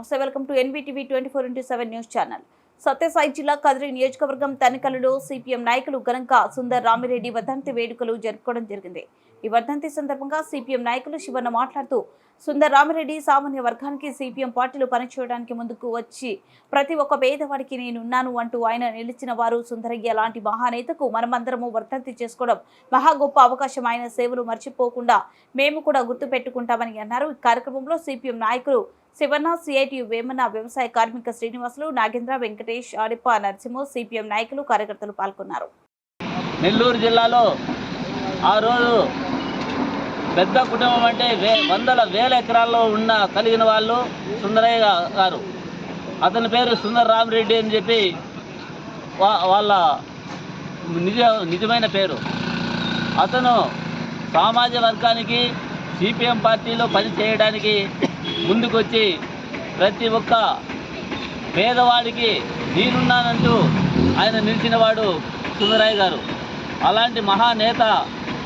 నమస్తే welcome to NBTV twenty four into seven news channel. Satyasai జిల్లా కదిరి నియోజకవర్గం తనికలలో CPM నాయకులు ఘనంగా సుందర్ రామిరెడ్డి వర్ధంతి వేడుకలు జరుపుకోవడం జరిగింది. ఈ వర్ధంతి సందర్భంగా సిపిఎం నాయకులు శివన్న మాట్లాడుతూ సుందర్ రామిరెడ్డి సామాన్య వర్గానికి సిపిఎం పార్టీలు పనిచేయడానికి ముందుకు వచ్చి ప్రతి ఒక్క పేదవాడికి నేనున్నాను అంటూ ఆయన నిలిచిన వారు సుందరయ్య లాంటి మహానేతకు మనమందరము వర్ధంతి చేసుకోవడం మహా గొప్ప అవకాశం. ఆయన సేవలు మర్చిపోకుండా మేము కూడా గుర్తు పెట్టుకుంటామని అన్నారు. ఈ కార్యక్రమంలో సిపిఎం నాయకులు శివన్న సిఐటియు వేమన వ్యవసాయ కార్మిక శ్రీనివాసులు నాగేంద్ర వెంకటేష్ ఆడిప నరసింహ సిపిఎం నాయకులు కార్యకర్తలు పాల్గొన్నారు. నెల్లూరు జిల్లాలో ఆ రోజు పెద్ద కుటుంబం అంటే వే వందల వేల ఎకరాల్లో ఉన్న కలిగిన వాళ్ళు సుందరయ్య గారు. అతని పేరు సుందర రామరెడ్డి అని చెప్పి వా వాళ్ళ నిజ నిజమైన పేరు. అతను సామాజిక వర్గానికి సిపిఎం పార్టీలో పని చేయడానికి ముందుకొచ్చి ప్రతి ఒక్క పేదవాడికి నేనున్నానంటూ ఆయన నిలిచినవాడు సుందరాయ్ గారు. అలాంటి మహానేత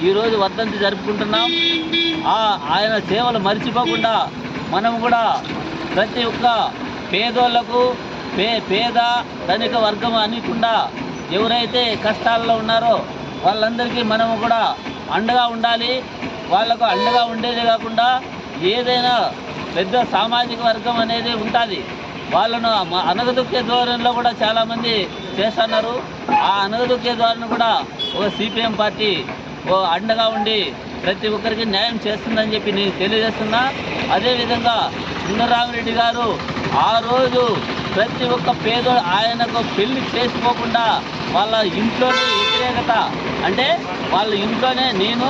ఈరోజు వర్ధంతి జరుపుకుంటున్నాం. ఆయన సేవలు మర్చిపోకుండా మనం కూడా ప్రతి ఒక్క పేదోళ్ళకు పే పేద ధనిక వర్గం అనకుండా ఎవరైతే కష్టాల్లో ఉన్నారో వాళ్ళందరికీ మనము కూడా అండగా ఉండాలి. వాళ్ళకు అండగా ఉండేదే కాకుండా ఏదైనా పెద్ద సామాజిక వర్గం అనేది ఉంటుంది. వాళ్ళను అనగదొక్కే ధోరణిలో కూడా చాలామంది చేస్తున్నారు. ఆ అనగదొక్కే ధోరణి కూడా ఒక సిపిఎం పార్టీ ఓ అండగా ఉండి ప్రతి ఒక్కరికి న్యాయం చేస్తుందని చెప్పి నేను తెలియజేస్తున్నా. అదేవిధంగా సుందరరామరెడ్డి గారు ఆ రోజు ప్రతి ఒక్క పేదోడు ఆయనకు పెళ్ళి చేసుకోకుండా వాళ్ళ ఇంట్లోనే వ్యతిరేకత అంటే వాళ్ళ ఇంట్లోనే నేను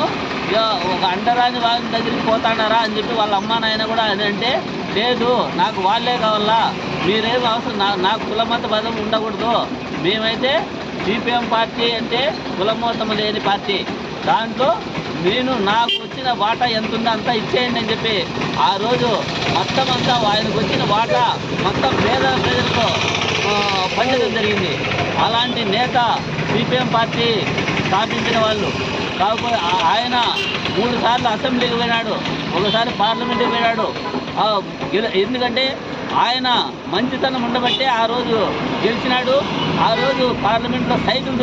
ఒక అంటరాని వాళ్ళ దగ్గరికి పోతాడారా అని చెప్పి వాళ్ళ అమ్మ నాయన కూడా అదంటే అంటే లేదు నాకు వాళ్ళే కావాలా మీరేం అవసరం నా నాకు కులమత పదం ఉండకూడదు. మేమైతే సిపిఎం పార్టీ అంటే కులమోతం లేని పార్టీ. దాంట్లో నేను నాకు వచ్చిన వాటా ఎంత ఉందో అంతా ఇచ్చేయండి అని చెప్పి ఆ రోజు మొత్తం అంతా ఆయనకు వచ్చిన వాటా మొత్తం పేద ప్రజలకు పంచడం జరిగింది. అలాంటి నేత సిపిఎం పార్టీ స్థాపించిన వాళ్ళు. కాకపోతే ఆ- ఆయన మూడు సార్లు అసెంబ్లీకి పోయినాడు ఒకసారి పార్లమెంట్కి పోయినాడు. ఆ, ఎందుకంటే ఆయన మంచితనం ఉండబట్టే ఆ రోజు గెలిచినాడు. ఆ రోజు పార్లమెంట్లో సైకిల్